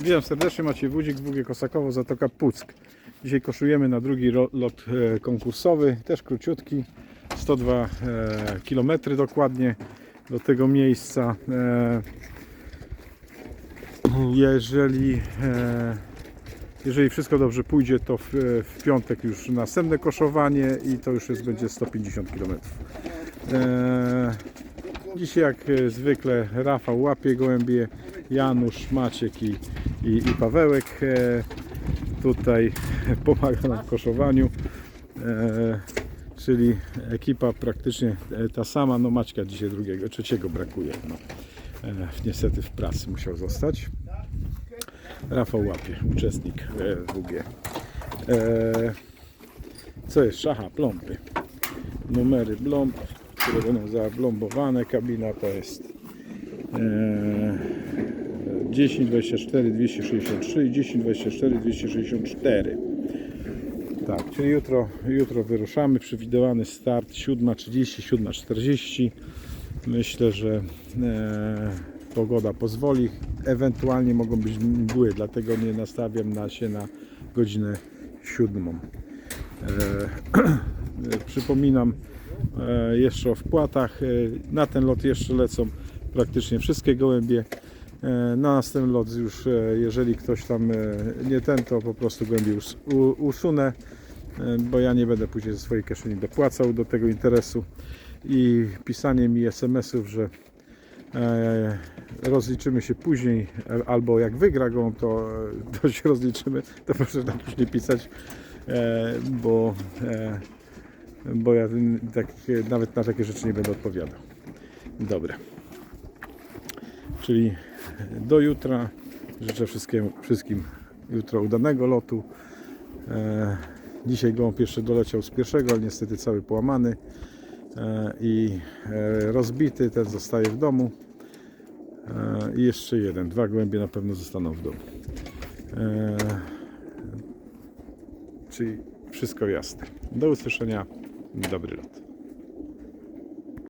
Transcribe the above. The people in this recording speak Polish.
Witam serdecznie, Maciej Wódzik, WG Kosakowo, Zatoka Puck. Dzisiaj koszujemy na drugi lot e, konkursowy, też króciutki, 102 e, km dokładnie do tego miejsca. E, jeżeli, jeżeli wszystko dobrze pójdzie, to w, w piątek już następne koszowanie i to już jest, będzie 150 km. Dzisiaj jak e, zwykle Rafał łapie gołębie, Janusz, Maciek i, i, i Pawełek e, tutaj pomaga nam w koszowaniu. E, czyli ekipa praktycznie ta sama, no Maćka dzisiaj drugiego, trzeciego brakuje. No. Niestety w pracy musiał zostać. Rafał łapie, uczestnik WG. Co jest? Szacha, plomby. Numery blomb, które będą zablombowane. Kabina to jest e, 10, 24, 263 i 10, 24, 264. Tak, czyli jutro, jutro wyruszamy. Przewidywany start 7.30, 7.40. Myślę, że e, pogoda pozwoli. Ewentualnie mogą być mgły, dlatego nie nastawiam na się na godzinę siódmą. E, przypominam e, jeszcze o wpłatach. E, na ten lot jeszcze lecą praktycznie wszystkie gołębie. E, Na następny lot już, e, jeżeli ktoś tam e, nie ten, to po prostu u- usunę, e, bo ja nie będę później ze swojej kieszeni dopłacał do tego interesu. I pisanie mi SMS-ów, że e, rozliczymy się później, e, albo jak wygra go, to, e, to się rozliczymy, to proszę już nie pisać, e, bo, e, bo ja tak, nawet na takie rzeczy nie będę odpowiadał. Dobra. Czyli do jutra. Życzę wszystkim, wszystkim jutro udanego lotu. E, dzisiaj gołąb jeszcze doleciał z pierwszego, ale niestety cały połamany e, i e, rozbity. Ten zostaje w domu. E, I jeszcze jeden. Dwa gołębie na pewno zostaną w domu. E, czyli wszystko jasne. Do usłyszenia. Dobry lot.